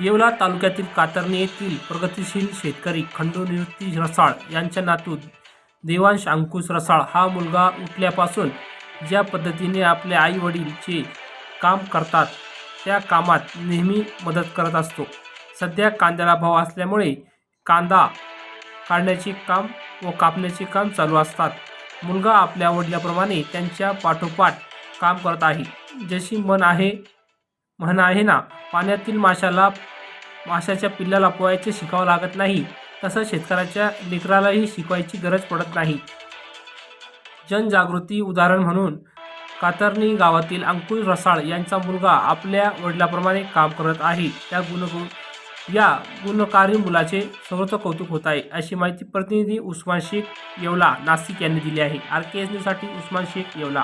येवला तालुक्यातील कातरणे येथील प्रगतिशील शेतकरी खंडू निवृत्ती रसाळ यांच्या नातू देवांश अंकुश रसाळ हा मुलगा उठल्यापासून ज्या पद्धतीने आपल्या आई वडीलचे काम करतात त्या कामात नेहमी मदत करत असतो. सध्या कांद्याला भाव असल्यामुळे कांदा काढण्याचे काम व कापण्याचे काम चालू असतात. मुलगा आपल्या वडिलाप्रमाणे त्यांच्या पाठोपाठ काम करत आहे. जशी मन आहे म्हण आहे ना पाण्यातील माशाला माशाच्या पिल्लाला पोहायचे शिकावं लागत नाही. तसं शेतकऱ्याच्या लेकरालाही शिकवायची गरज पडत नाही. जनजागृती उदाहरण म्हणून कातरणी गावातील अंकुश रसाळ यांचा मुलगा आपल्या वडिलाप्रमाणे काम करत आहे. त्या गुण या गुणकारी मुलाचे सर्वत्र कौतुक होत आहे. अशी माहिती प्रतिनिधी उस्मान शेख येवला नाशिक यांनी दिली आहे. आर के एस न्यूजसाठी उस्मान शेख येवला.